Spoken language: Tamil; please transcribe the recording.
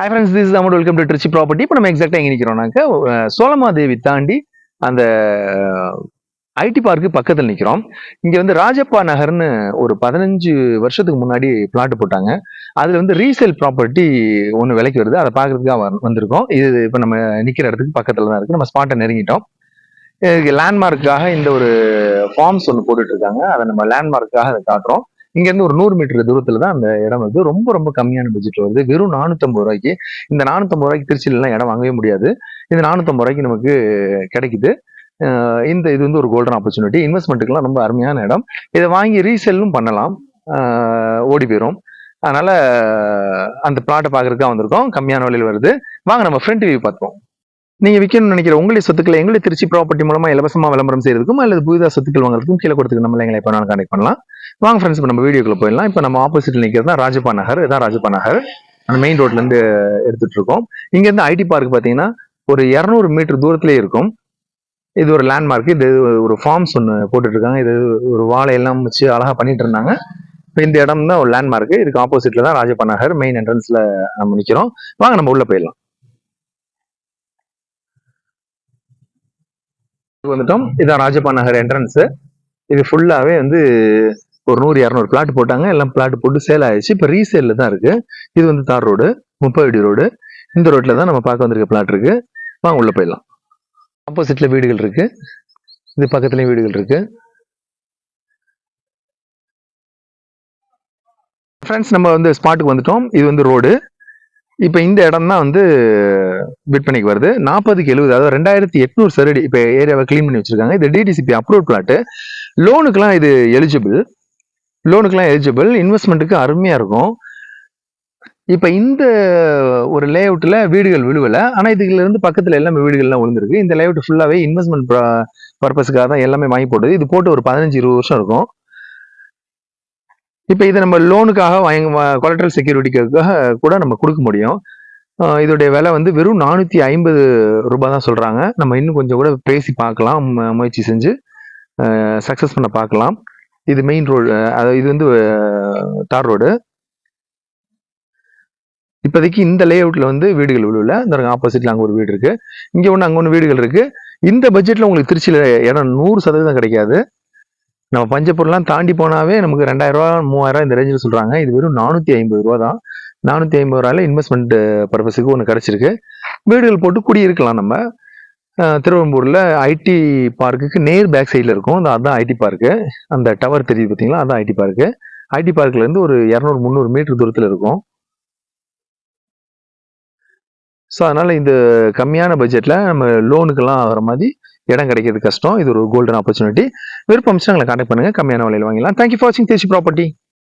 Hi friends this amount welcome to Trichy property இப்போ நம்ம எக்ஸாக்டாக எங்கே நிற்கிறோம்னாக்க சோலமாதேவி தாண்டி அந்த ஐடி பார்க்கு பக்கத்தில் நிற்கிறோம் இங்கே வந்து ராஜப்பா நகர்னு ஒரு பதினஞ்சு வருஷத்துக்கு முன்னாடி பிளாட் போட்டாங்க. அதில் வந்து ரீசேல் ப்ராப்பர்ட்டி ஒன்று விலைக்கு வருது. அதை பார்க்கறதுக்காக வந்திருக்கோம். இது இப்போ நம்ம நிற்கிற இடத்துக்கு பக்கத்தில் தான் இருக்குது நம்ம ஸ்பாட்டை நெருங்கிட்டோம். இதுக்கு லேண்ட்மார்க்காக இந்த ஒரு ஃபார்ம்ஸ் ஒன்று போட்டுட்ருக்காங்க அதை நம்ம லேண்ட்மார்க்காக அதை காட்டுறோம். இங்கேருந்து ஒரு நூறு மீட்டர் தூரத்தில் தான் அந்த இடம் வந்து ரொம்ப ரொம்ப கம்மியான பட்ஜெட் வருது. வெறும் நானூற்றம்பது ரூபாய்க்கு இந்த நானூற்றம்பது ரூபாய்க்கு திருச்சியிலலாம் இடம் வாங்கவே முடியாது. இந்த நானூற்றம்பது ரூபாய்க்கு நமக்கு கிடைக்குது. இந்த இது வந்து ஒரு கோல்டன் ஆப்பர்ச்சுனிட்டி இன்வெஸ்ட்மெண்ட்டுக்கெல்லாம் ரொம்ப அருமையான இடம். இதை வாங்கி ரீசெல்லும் பண்ணலாம். ஓடி போயிடும் அதனால அந்த பிளாட்டை பார்க்கறதுக்காக வந்திருக்கோம். கம்மியான விலையில் வருது. வாங்க நம்ம ஃப்ரண்ட் வியூ பார்த்துப்போம். நீங்கள் விற்கணும்னு நினைக்கிற உங்களுடைய சொத்துக்களை எங்களுடைய திருச்சி ப்ராப்பர்ட்டி மூலமாக இலவசமாக விளம்பரம் செய்யறதுக்கும் அல்லது புதிதாக சொத்துக்கள் வாங்குறதுக்கும் கீழே கொடுத்துக்கு நம்ம எங்களை இப்போ நான் கான்டெக்ட் பண்ணலாம். வாங்க ஃப்ரெண்ட்ஸ் இப்போ நம்ம வீடியோக்குள்ள போயிடலாம். இப்போ நம்ம ஆப்போசிட்ல நிற்கிறது தான் ராஜபா நகர். இதான் ராஜபா நகர். அந்த மெயின் ரோட்ல இருந்து எடுத்துட்டு இருக்கோம். இங்க இருந்து ஐடி பார்க் பாத்தீங்கன்னா ஒரு இரநூறு மீட்டர் தூரத்துலேயே இருக்கும். இது ஒரு லேண்ட்மார்க் இது ஒரு ஃபார்ம்ஸ் ஒன்று போட்டுட்டு இருக்காங்க. இது ஒரு வாழை எல்லாம் வச்சு அழகா பண்ணிட்டு இருந்தாங்க. இப்போ இந்த இடம் தான் ஒரு லேண்ட்மார்க் இதுக்கு ஆப்போசிட்ல தான் ராஜப்பா நகர் மெயின் என்ட்ரன்ஸ்ல நம்ம நிக்கிறோம். வாங்க நம்ம உள்ள போயிடலாம். வந்துட்டோம். இதான் ராஜப்பா நகர் என்ட்ரன்ஸ் இது ஃபுல்லாவே வந்து ஒரு நூறு இரநூறு பிளாட் போட்டாங்க. எல்லாம் பிளாட் போட்டு சேல் ஆயிடுச்சு. இப்போ ரீசேல்ல தான் இருக்கு. இது வந்து தார் ரோடு முப்பது ரோடு இந்த ரோட்ல தான் நம்ம பார்க்க வந்திருக்க பிளாட் இருக்கு. வாங்க உள்ள போயிடலாம். ஆப்போசிட்ல வீடுகள் இருக்கு. இது பக்கத்துலயும் வீடுகள் இருக்கு. ஃப்ரெண்ட்ஸ் நம்ம வந்து ஸ்பாட்டுக்கு வந்துட்டோம். இது வந்து ரோடு இப்போ இந்த இடம் தான் வந்து விற்பனைக்கு வருது. நாற்பதுக்கு எழுபது அதாவது ரெண்டாயிரத்தி எட்நூறு சரடி இப்போ ஏரியாவை க்ளீன் பண்ணி வச்சிருக்காங்க. இது டிடிசிபி அப்ரூவ் பிளாட்டு லோனுக்கெலாம் இது எலிஜிபிள் லோனுக்குலாம் எலிஜிபிள் இன்வெஸ்ட்மெண்ட்டுக்கு அருமையாக இருக்கும். இப்போ இந்த ஒரு லேஅவுட்டில் வீடுகள் விழுவலை. ஆனால் இதுலேருந்து பக்கத்தில் எல்லாமே வீடுகள்லாம் விழுந்திருக்கு. இந்த லேஅவுட் ஃபுல்லாகவே இன்வெஸ்ட்மெண்ட் பர்பஸுக்காக தான் எல்லாமே வாங்கி போடுது. இது போட்டு ஒரு பதினஞ்சு இருபது வருஷம் இருக்கும். இப்போ இதை நம்ம லோனுக்காக வாங்க கொலட்ரல் செக்யூரிட்டிக்காக கூட நம்ம கொடுக்க முடியும். இதோடைய விலை வந்து வெறும் நானூற்றி ஐம்பது ரூபாய் தான் சொல்கிறாங்க நம்ம இன்னும் கொஞ்சம் கூட பேசி பார்க்கலாம் மு- முயற்சி செஞ்சு சக்ஸஸ் பண்ண பார்க்கலாம். இது மெயின் ரோடு அதாவது இது வந்து தார் ரோடு இப்போதைக்கு இந்த லேஅவுட்ல வந்து வீடுகள் விழுவில் இந்த ஆப்போசிட்ல அங்கே ஒரு வீடு இருக்கு. இங்கே ஒன்று அங்கே ஒன்று வீடுகள் இருக்கு. இந்த பட்ஜெட்ல உங்களுக்கு திருச்சியில் இடம் நூறு சதவீதம் கிடைக்காது. நம்ம பஞ்சப்பொருள்லாம் தாண்டி போனாவே நமக்கு ரெண்டாயிரம் ரூபா இந்த ரேஞ்சில் சொல்கிறாங்க இது வெறும் நானூற்றி ஐம்பது ரூபா தான். நானூற்றி ஐம்பது ரூபாயில இன்வெஸ்ட்மெண்ட் பர்பஸுக்கு ஒன்று கிடச்சிருக்கு. வீடுகள் போட்டு குடியிருக்கலாம் நம்ம. திருவெம்பூரில் ஐடி பார்க்குக்கு நேர் பேக் சைடில் இருக்கும். அதுதான் ஐடி பார்க்கு அந்த டவர் தெரியுது பார்த்தீங்களா அதுதான் ஐடி பார்க்கு ஐடி பார்க்லேருந்து ஒரு இரநூறு முந்நூறு மீட்டர் தூரத்தில் இருக்கும். ஸோ அதனால் இந்த கம்மியான பட்ஜெட்டில் நம்ம லோனுக்கெல்லாம் ஆகிற மாதிரி இடம் கிடைக்கிறது கஷ்டம். இது ஒரு கோல்டன் ஆப்பர்ச்சுனிட்டி விருப்பம் எங்களை கான்டாக்ட் பண்ணுங்க. கம்மியான விலையில் வாங்கலாம் தேங்க்யூ ஃபார் வாட்சிங் தேசி ப்ராப்பர்ட்டி